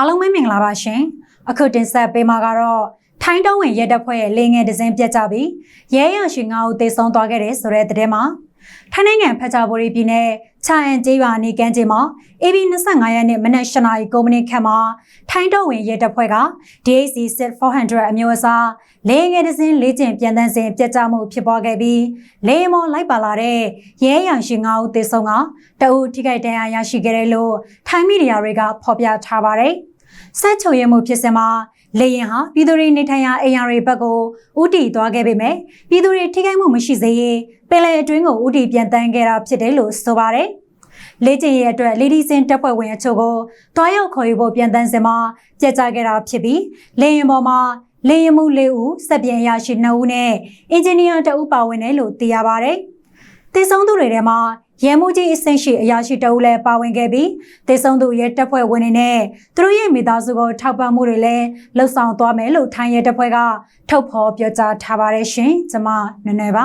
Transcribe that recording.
အားလုံးပဲမင်္ဂလာပါရှင်အခုတင်ဆက်ပေးမှာကတော့ထိုင်းတုံးဝင်ရဲတပ်ဖွဲ့ရဲ့လေငယ်ဒဇင်းပြတ်ကြပြီးရဲရရှိငါးဦးသေဆုံးသွားခဲ့တယ်ဆိုတဲ့သတင်းမှာထိုင်းနိုင်ငံဖက်ချာဘူရီပြည်နယ်ချာအန်ကျေးရွာနေကန်းကျေးမှာ AB 25ရက်နေ့မနက်၈နာရီ9မိနစ်ခန့်မှာထိုင်းတုံးဝင်ရဲတပ်ဖွဲ့က DAC 400အမျိုးအစားလေငယ်ဒဇင်းလေးကျင်ပြန်တန်းစဉ်ပြတ်ကြမှုဖြစ်ပွားခဲ့ပြီးလေမော်လိုက်ပါလာတဲ့ရဲရရှိငါးဦးသေဆုံးကတအူထိခိုက်ဒဏ်ရာရရှိခဲ့တယ်လို့ထိုင်းမီဒီယာတွေကဖော်ပြထားပါတယ်။ ဆက်ချုပ်ရမှုဖြစ်စဉ်မှာလေရင်ဟာပြည်သူတွေနေထိုင်ရာအိမ်ယာတွေဘက်ကိုဥတီသွားခဲ့ပေမဲ့ပြည်သူတွေထိခိုက်မှုမရှိစေရေးပင်လယ်အတွင်းကိုဥတီပြန်တန်းခဲ့တာဖြစ်တယ်လို့ဆိုပါတယ်။လေ့ကျင့်ရေးအတွက်လေဒီစင်တပ်ဖွဲ့ဝင်အချို့ကိုတွားရောက်ခေါ်ယူဖို့ပြန်တန်းစင်မှာကြက်ကြခဲ့တာဖြစ်ပြီးလေရင်ပေါ်မှာလေရင်မှု၄ဦးစက်ပြင်အရာရှိ2ဦးနဲ့အင်ဂျင်နီယာ2ဦးပါဝင်တယ်လို့သိရပါတယ်။တည်ဆုံးသူတွေထဲမှာ ရဲမှုကြီးအဆင့်ရှိအရာရှိတအုပ်လည်းပါဝင်ခဲ့ပြီးတည်ဆုံးသူရဲတပ်ဖွဲ့ဝင်တွေနဲ့သူတို့ရဲ့မိသားစုကိုထောက်ပံ့မှုတွေလည်းလှုပ်ဆောင်သွားမယ်လို့ထိုင်းရဲတပ်ဖွဲ့ကထုတ်ဖော်ပြောကြားထားပါတယ်ရှင်။ကျွန်မနွယ်နွယ်ပါ